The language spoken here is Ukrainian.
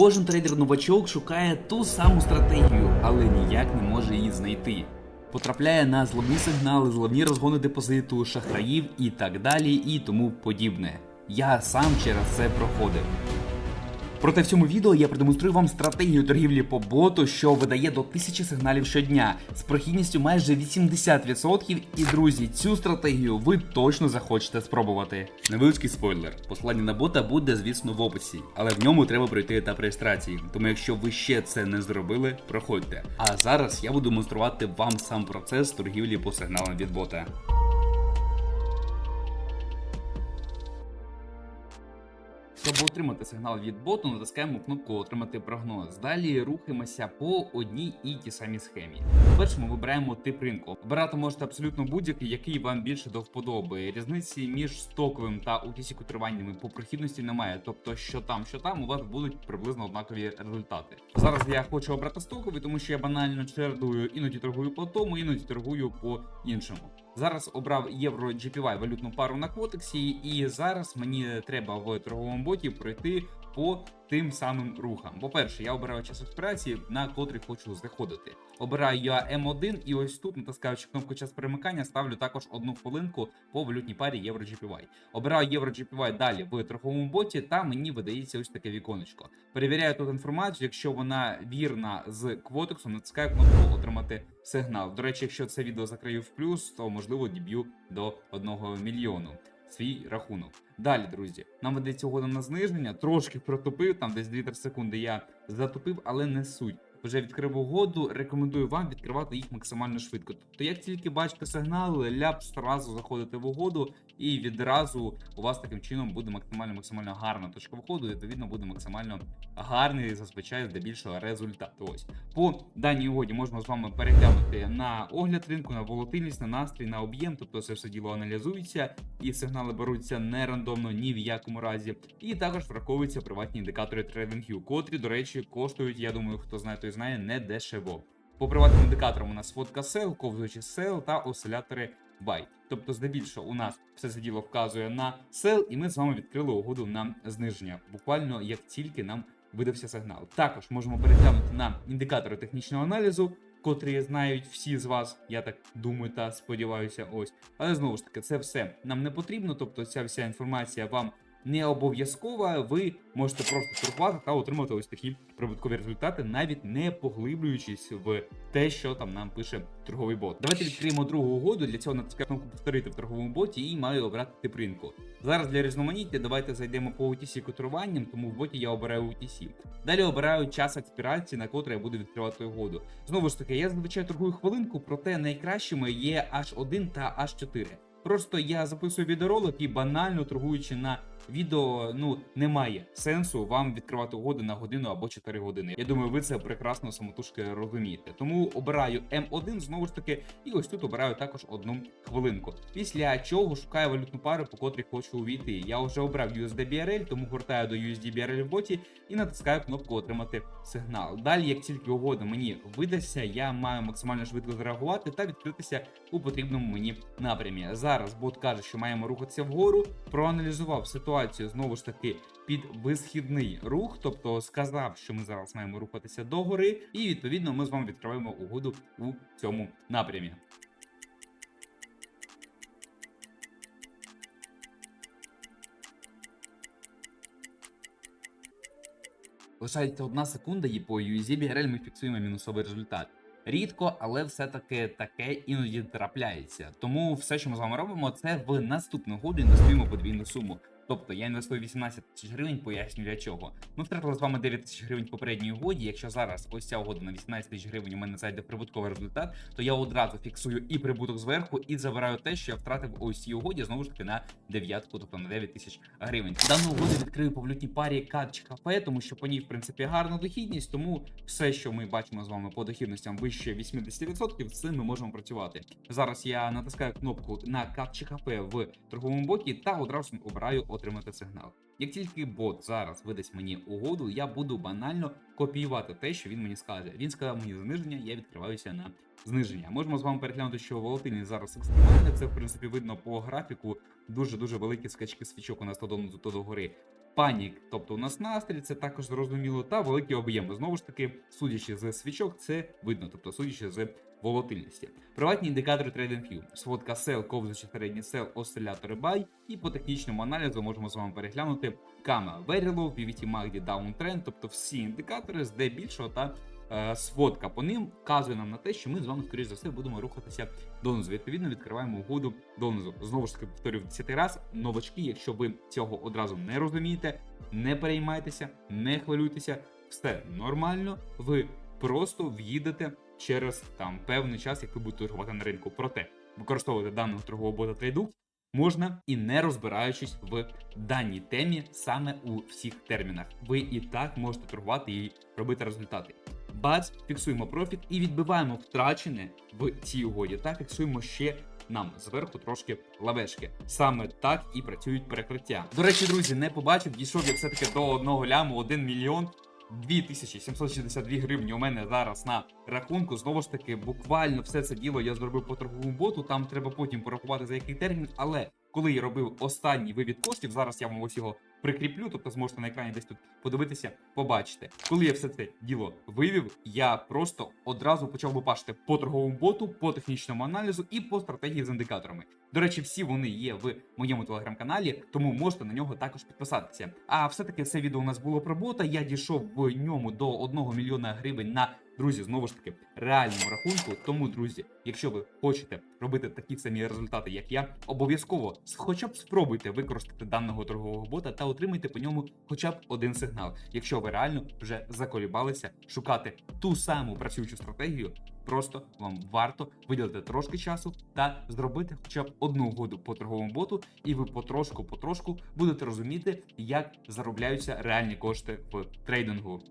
Кожен трейдер-новачок шукає ту саму стратегію, але ніяк не може її знайти. Потрапляє на зловні сигнали, зловні розгони депозиту, шахраїв і так далі, і тому подібне. Я сам через це проходив. Проте в цьому відео я продемонструю вам стратегію торгівлі по боту, що видає до 1000 сигналів щодня з прохідністю майже 80%. І друзі, цю стратегію ви точно захочете спробувати. Невеличкий спойлер. Посилання на бота буде, звісно, в описі, але в ньому треба пройти етап реєстрації. Тому якщо ви ще це не зробили, проходьте. А зараз я буду демонструвати вам сам процес торгівлі по сигналам від бота. Щоб отримати сигнал від боту, натискаємо кнопку Отримати прогноз. Далі рухаємося по одній і тій самій схемі. Перше ми вибираємо тип ринку. Обирати можете абсолютно будь-який, який вам більше до вподоби. Різниці між стоковим та utc котируваннями по прохідності немає. Тобто, що там, що там, у вас будуть приблизно однакові результати. Зараз я хочу обрати стоковий, тому що я банально чердую, іноді торгую по тому, іноді торгую по іншому. Зараз обрав євро GPY валютну пару на квотексі, і зараз мені треба в торговому боті пройти по тим самим рухам. По-перше, я обираю час експірації, на котрий хочу заходити. Обираю я М1, і ось тут, натискаючи кнопку час перемикання, ставлю також одну хвилинку по валютній парі євро GPY. Обираю євро GPY далі в торговому боті, та мені видається ось таке віконечко. Перевіряю тут інформацію. Якщо вона вірна з квотексом, натискаю кнопку отримати сигнал. До речі, якщо це відео закрию в плюс, то можливо діб'ю до 1 мільйону. Свій рахунок. Далі, друзі, нам ведеться угода на зниження. Трошки протупив, там десь 2-3 секунди я затупив, але не суть. Вже відкрив угоду, рекомендую вам відкривати їх максимально швидко. Тобто, як тільки бачите сигнали, ляп зразу заходите в угоду, і відразу у вас таким чином буде максимально максимально гарна точка входу. і, Відповідно, буде максимально гарний зазвичай здебільшого результат. Ось по даній угоді можемо з вами переглянути на огляд ринку, на волатильність, на настрій, на об'єм. Тобто, це все діло аналізується, і сигнали беруться не рандомно ні в якому разі. І також враховуються приватні індикатори TradingView, котрі, до речі, коштують. Я думаю, хто знає, той знає, не дешево. По приватним індикаторам у нас фотка сел, ковзуючи сел та осцилятори buy. Тобто, здебільшого, у нас все це діло вказує на сел, і ми з вами відкрили угоду на зниження. Буквально як тільки нам видався сигнал. Також можемо переглянути на індикатори технічного аналізу, котрі знають всі з вас, я так думаю та сподіваюся, ось. Але знову ж таки, це все нам не потрібно, тобто ця вся інформація вам не обов'язкова. Ви можете просто торгувати та отримати ось такі прибуткові результати, навіть не поглиблюючись в те, що там нам пише торговий бот. Давайте відкриємо другу угоду. Для цього натискаю кнопку повторити в торговому боті і маю обрати тип ринку. Зараз для різноманіття давайте зайдемо по UTC котируванням, тому в боті я обираю UTC. Далі обираю час експірації, на котрий я буду відкривати угоду. Знову ж таки, я зазвичай торгую хвилинку, проте найкращими є H1 та H4. Просто я записую відеоролик і банально торгуючи на відео, ну немає сенсу вам відкривати угоди на годину або 4 години. Я думаю, ви це прекрасно самотужки розумієте. Тому обираю М1 знову ж таки, і ось тут обираю також одну хвилинку. Після чого шукаю валютну пару, по котрій хочу увійти. Я вже обрав USD-BRL, тому гортаю до USD-BRL в боті і натискаю кнопку Отримати сигнал. Далі, як тільки угода мені видасться, я маю максимально швидко зреагувати та відкритися у потрібному мені напрямі. Зараз бот каже, що маємо рухатися вгору. Проаналізував ситуацію знову ж таки під висхідний рух, тобто сказав, що ми зараз маємо рухатися догори, і відповідно ми з вами відкриваємо угоду у цьому напрямі. Лишається одна секунда, і по USD BRL ми фіксуємо мінусовий результат. Рідко, але все-таки таке іноді трапляється. Тому все, що ми з вами робимо, це в наступну году інвестуємо подвійну суму. Тобто я інвестую 18 тисяч гривень, поясню для чого. Ми втратили з вами 9 тисяч гривень в попередній угоді. Якщо зараз ось ця угода на 18 тисяч гривень у мене зайде прибутковий результат, то я одразу фіксую і прибуток зверху, і забираю те, що я втратив ось цій угоді, знову ж таки на дев'ятку, тобто на 9 тисяч гривень. Дану угоду відкрию по валютній парі CAD чи кафе, тому що по ній в принципі гарна дохідність, тому все, що ми бачимо з вами по дохідностям вище 80%, з цим ми можемо працювати. Зараз я натискаю кнопку на CAD чи кафе в торговому боті та одразу обираю отримати сигнал. Як тільки бот зараз видасть мені угоду, я буду банально копіювати те, що він мені скаже. Він сказав мені зниження, я відкриваюся на зниження. Можемо з вами переглянути, що волатильність зараз екстремальна. Це в принципі видно по графіку. Дуже дуже великі скачки свічок у нас то до, то до гори. панік, тобто у нас настрій, це також зрозуміло, та великі об'єми. Знову ж таки, судячи з свічок, це видно, тобто судячи з волатильності. Приватні індикатори TradingView, сводка сел, ковзучі середні сел, осцилятори buy, і по технічному аналізу можемо з вами переглянути Кама Verilov, PVT MACD Downtrend, тобто всі індикатори здебільшого та е, сводка по ним вказує нам на те, що ми з вами, скоріш за все, будемо рухатися донизу. Відповідно, відкриваємо угоду донизу. Знову ж таки, повторюю в 10 раз. Новачки, якщо ви цього одразу не розумієте, не переймайтеся, не хвилюйтеся, все нормально. Ви просто в'їдете через там певний час, як ви будете торгувати на ринку. Проте використовувати даного торгового бота трейду можна і не розбираючись в даній темі саме у всіх термінах. Ви і так можете торгувати і робити результати. Бац, фіксуємо профіт і відбиваємо втрачене в цій угоді. Та фіксуємо ще нам зверху трошки лавешки. Саме так і працюють перекриття. До речі, друзі, не побачив, дійшов я все-таки до одного ляму 1 мільйон. 2762 гривні у мене зараз на рахунку. Знову ж таки, буквально все це діло я зробив по торговому боту. Там треба потім порахувати за який термін. Але коли я робив останній вивід коштів, зараз я вам ось його прикріплю, тобто зможете на екрані десь тут подивитися, побачите. Коли я все це діло вивів, я просто одразу почав лупашити по торговому боту, по технічному аналізу і по стратегії з індикаторами. До речі, всі вони є в моєму телеграм-каналі, тому можете на нього також підписатися. А все-таки це відео у нас було про бота. Я дійшов в ньому до 1 мільйона гривень на друзі, знову ж таки, реальному рахунку. Тому, друзі, якщо ви хочете робити такі самі результати, як я, обов'язково хоча б спробуйте використати даного торгового бота та отримайте по ньому хоча б один сигнал. Якщо ви реально вже заколібалися шукати ту саму працюючу стратегію, просто вам варто виділити трошки часу та зробити хоча б одну угоду по торговому боту, і ви потрошку-потрошку будете розуміти, як заробляються реальні кошти в трейдингу.